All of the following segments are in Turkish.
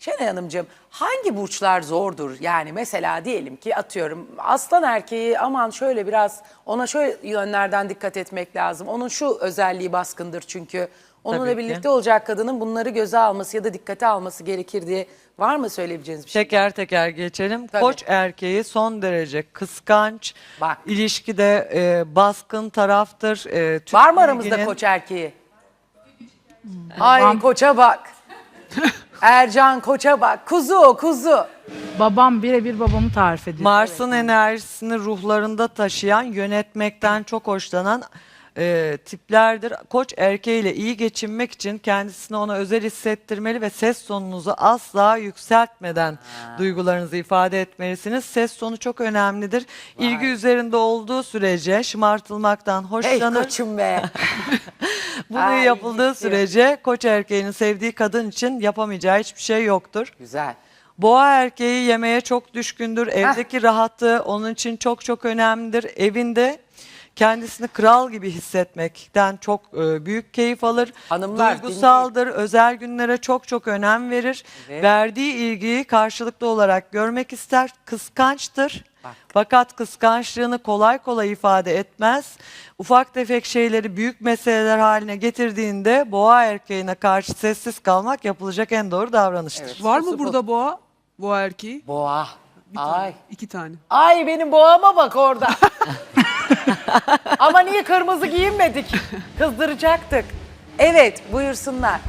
Şenay Hanımcığım hangi burçlar zordur? Yani mesela diyelim ki atıyorum aslan erkeği aman şöyle biraz ona şöyle yönlerden dikkat etmek lazım. Onun şu özelliği baskındır çünkü. Onunla Tabii ki. birlikte olacak kadının bunları göze alması ya da dikkate alması gerekir diye var mı söyleyebileceğiniz bir şey? Teker teker geçelim. Tabii. Koç erkeği son derece kıskanç. Bak. İlişkide e, baskın taraftır. E, Türk Var mı aramızda bilginin- koç erkeği? Ay koça bak. Ercan koça bak. Kuzu kuzu. Babam birebir babamı tarif ediyor. Mars'ın enerjisini ruhlarında taşıyan, yönetmekten çok hoşlanan e, tiplerdir. Koç erkeğiyle iyi geçinmek için kendisini ona özel hissettirmeli ve ses tonunuzu asla yükseltmeden duygularınızı ifade etmelisiniz. Ses tonu çok önemlidir. İlgi üzerinde olduğu sürece şımartılmaktan Hey hoşlanır. koçum be. Bunu Ay, yapıldığı gitti. sürece koç erkeğinin sevdiği kadın için yapamayacağı hiçbir şey yoktur. Güzel. Boğa erkeği yemeğe çok düşkündür. Evdeki rahatı onun için çok çok önemlidir. Evinde kendisini kral gibi hissetmekten çok e, büyük keyif alır. Hanımlar, Duygusaldır. Özel günlere çok çok önem verir. Evet. Verdiği ilgiyi karşılıklı olarak görmek ister. Kıskançtır. Bak. Fakat kıskançlığını kolay kolay ifade etmez. Ufak tefek şeyleri büyük meseleler haline getirdiğinde boğa erkeğine karşı sessiz kalmak yapılacak en doğru davranıştır. Evet. Var mı burada boğa? Boğa erkeği? Boğa. Ay. İki tane. Ay benim boğama bak orada. Ama niye kırmızı giyinmedik? Kızdıracaktık. Evet buyursunlar.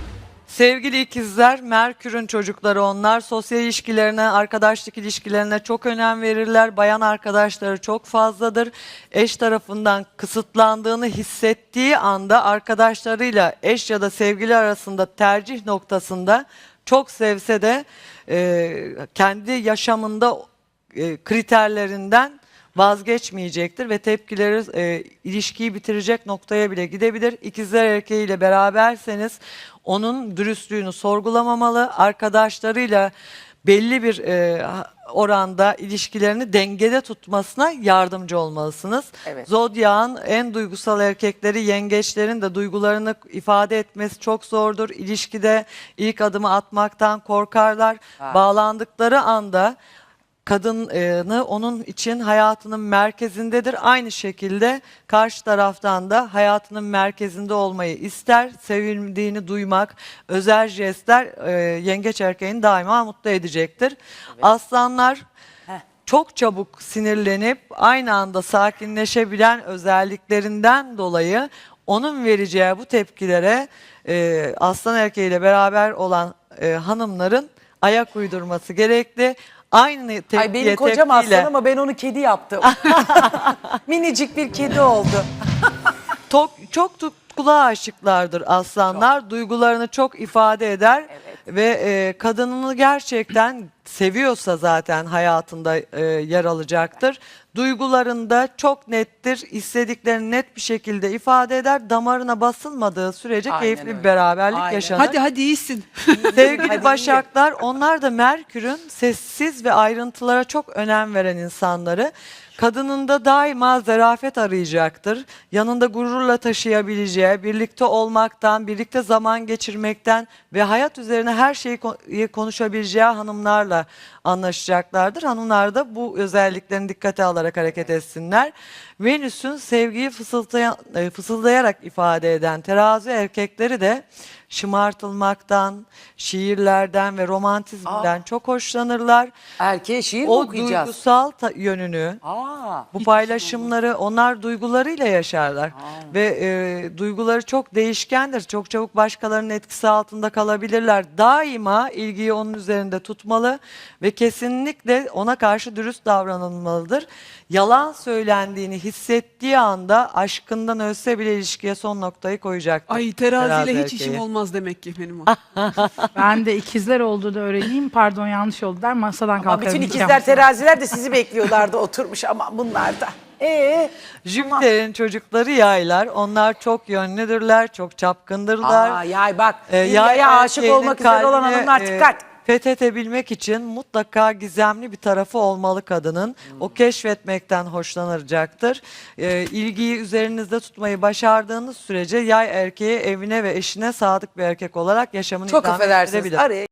Sevgili ikizler, Merkür'ün çocukları onlar. Sosyal ilişkilerine, arkadaşlık ilişkilerine çok önem verirler. Bayan arkadaşları çok fazladır. Eş tarafından kısıtlandığını hissettiği anda arkadaşlarıyla eş ya da sevgili arasında tercih noktasında çok sevse de e, kendi yaşamında e, kriterlerinden vazgeçmeyecektir ve tepkileri e, ilişkiyi bitirecek noktaya bile gidebilir. İkizler erkeğiyle beraberseniz onun dürüstlüğünü sorgulamamalı, arkadaşlarıyla belli bir e, oranda ilişkilerini dengede tutmasına yardımcı olmalısınız. Evet. Zodyağın en duygusal erkekleri yengeçlerin de duygularını ifade etmesi çok zordur. İlişkide ilk adımı atmaktan korkarlar. Ha. Bağlandıkları anda kadını onun için hayatının merkezindedir. Aynı şekilde karşı taraftan da hayatının merkezinde olmayı ister. Sevildiğini duymak, özel jestler e, yengeç erkeğini daima mutlu edecektir. Aslanlar çok çabuk sinirlenip aynı anda sakinleşebilen özelliklerinden dolayı onun vereceği bu tepkilere e, aslan erkeğiyle beraber olan e, hanımların ayak uydurması gerekli. Aynı tepkiye Ay benim kocam tepkiyle aslan ama ben onu kedi yaptım. Minicik bir kedi oldu. çok, çok tutkulu aşıklardır aslanlar. Duygularını çok ifade eder. Ve e, kadınını gerçekten seviyorsa zaten hayatında e, yer alacaktır. Duygularında çok nettir. istediklerini net bir şekilde ifade eder. Damarına basılmadığı sürece Aynen keyifli öyle. bir beraberlik Aynen. yaşanır. Hadi hadi iyisin. Sevgili Hadi Başaklar onlar da Merkür'ün sessiz ve ayrıntılara çok önem veren insanları. Kadınında daima zarafet arayacaktır. Yanında gururla taşıyabileceği, birlikte olmaktan, birlikte zaman geçirmekten ve hayat üzerine her şeyi ko- konuşabileceği hanımlarla anlaşacaklardır. Hanımlar da bu özelliklerini dikkate alarak hareket etsinler. Venüs'ün sevgiyi fısıldayan, e, fısıldayarak ifade eden terazi erkekleri de şımartılmaktan, şiirlerden ve romantizmden çok hoşlanırlar. Erkeğe şiir mi O okuyacağız? duygusal ta- yönünü, Aa, bu paylaşımları onlar duygularıyla yaşarlar ve e, duyguları çok değişkendir. Çok çabuk başkalarının etkisi altında kalabilirler. Daima ilgiyi onun üzerinde tutmalı ve kesinlikle ona karşı dürüst davranılmalıdır. Yalan söylendiğini hissettiği anda aşkından ölse bile ilişkiye son noktayı koyacaktır. Ay teraziyle Terazi hiç işim erkeği. olmaz demek ki benim o. Ben de ikizler olduğu da öğreneyim. Pardon yanlış oldu der masadan ama kalkarım. bütün ikizler teraziler de sizi bekliyorlardı oturmuş ama bunlar da. Ee, Jüpiter'in çocukları yaylar. Onlar çok yönlüdürler, çok çapkındırlar. aa, yay bak. Ee, yaya aşık erkeğinin olmak üzere olan kalbine, hanımlar e, dikkat. Fethedebilmek için mutlaka gizemli bir tarafı olmalı kadının. O keşfetmekten hoşlanacaktır. Ee, ilgiyi üzerinizde tutmayı başardığınız sürece yay erkeği evine ve eşine sadık bir erkek olarak yaşamını Çok idame affedersiniz. ettirebilir. Araya